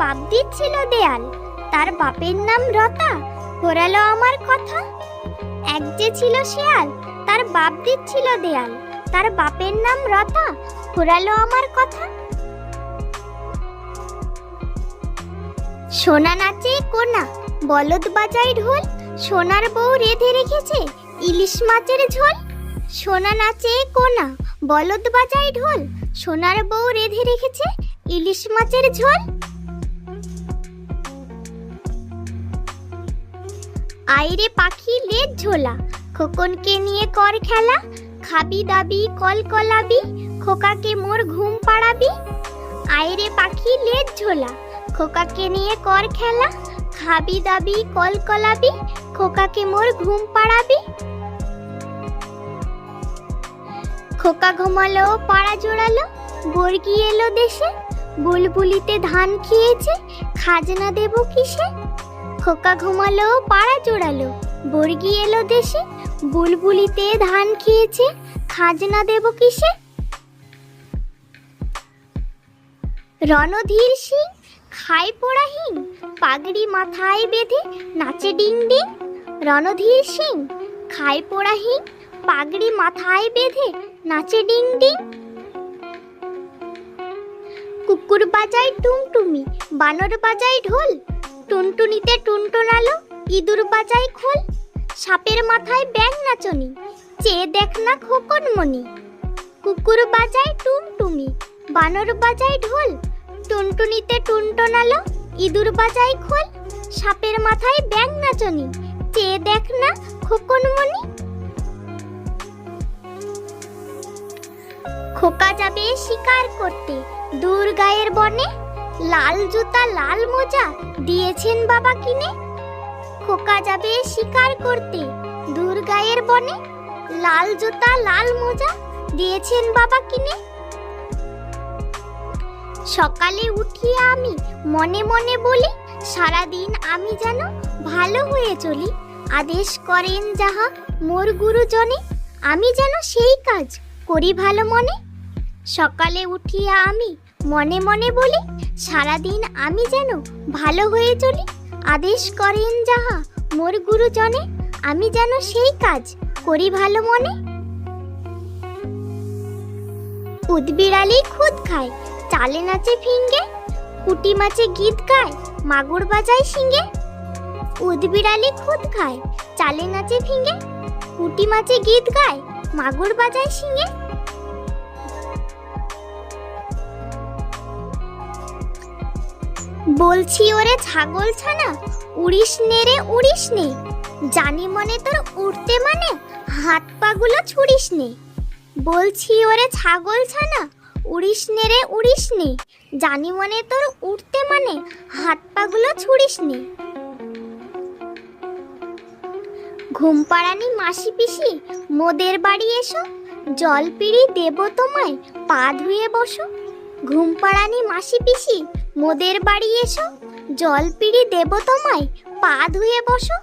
বাপ দিচ্ছিল দেয়াল। তার বাপের নাম রতা, ঘোরালো আমার কথা। এক যে ছিল শেয়াল, তার বাপ দিচ্ছিল দেয়াল। তার বাপের নাম রতা, ঘোরালো আমার কথা। সোনা নাচে কোনা, বলদ বাজায় ঢোল, সোনার বউ রেধে রেখেছে ইলিশ মাছের ঝোল। সোনা নাচে কোনা, বলদ বাজায় ঢোল, সোনার বউ রেধে রেখেছে ইলিশ মাছের ঝোল। আইরে পাখি লেজ ঝোলা। খোকনকে নিয়ে কর খেলা, খাবি দাবি, কল কলাবি, খোকাকে মোর ঘুম পাড়াবি। আইরে পাখি লেজ ঝোলা, খোকাকে নিয়ে কর খেলা, খাবি দাবি, কল কলাবি, খোকাকে মোর ঘুম পাড়াবি। খোকা ঘুমালো, পাড়া জোড়ালো, বর্গি এলো দেশে, বুলবুলিতে ধান খেয়েছে, খাজনা দেব কিসে? খোকা ঘুমালো, পাড়া জোড়ালো বর্গি এলো দেশে, বুলবুলিতে ধান খেয়েছে, খাজনা দেব কিসে? রণধীর সিং খাই পোড়া হিং, পাগড়ি মাথায় বেঁধে নাচে ডিং ডিং। রণধীর সিং খাই পোড়া হিং, পাগড়ি মাথায় বেঁধে নাচে ডিং ডিং। কুকুর বাজায় টুমটুমি বানর বাজায় ঢোল টুনটুনিতে টুনটুনালো ইঁদুর বাজায় খোল, সাপের মাথায় ব্যাং নাচনি, চেয়ে দেখ না খোকন মনি কুকুর বাজায় টুমটুমি বানর বাজায় ঢোল, টুনটুনিতে টুনটুনালো ইঁদুর বাজায় খোল, সাপের মাথায় ব্যাং নাচনি, চেয়ে দেখ না খোকন মনি খোকা যাবে শিকার করতে, দূর গায়ের বনে, লাল জুতা, লাল মোজা দিয়েছেন বাবা কিনে? খোকা যাবে শিকার করতে। দূর গায়ের বনে লাল জুতা, লাল মোজা দিয়েছেন বাবা কিনে? সকালে উঠিয়ে আমি, মনে মনে বলি, সারাদিন আমি যেন ভালো হয়ে চলি। আদেশ করেন যাহা মোর গুরুজনে, আমি যেন সেই কাজ করি ভালো মনে। সকালে উঠিয়ে আমি, মনে মনে বলি সারাদিন আমি যেন ভালো হয়ে চলি, আদেশ করেন যাহা মোর গুরুজনে, আমি যেন সেই কাজ করি ভালো মনে। উদবিড়ালি খুদ খায়, চালে নাচে ফিঙ্গে, কুটি মাছে গীত গায়, মাগুর বাজায় শিঙ্গে উদবিড়ালি খুদ খায়, চালে নাচে ফিঙ্গে, কুটি মাছে গীত গায়, মাগুর বাজায় শিঙ্গে বলছি ওরে ছাগল ছানা, উড়িস নে রে, উড়িস নে। জানি মনে তোর উড়তে মানে হাত পাগুলো ছুড়িস নে। বলছি ওরে ছাগল ছানা, উড়িস নে রে, উড়িস নে। জানি মনে তোর উড়তে মানে হাত পাগুলো ছুড়িস নে। ঘুম পাড়ানি মাসি পিসি, মোদের বাড়ি এসো। জল পিড়ি দেব তোমায়, পা ধুয়ে বসো। ঘুম পাড়ানি মাসি পিসি মোদের বাড়ি এসো। জল পিড়ি দেব তোমায় পা ধুয়ে বসো।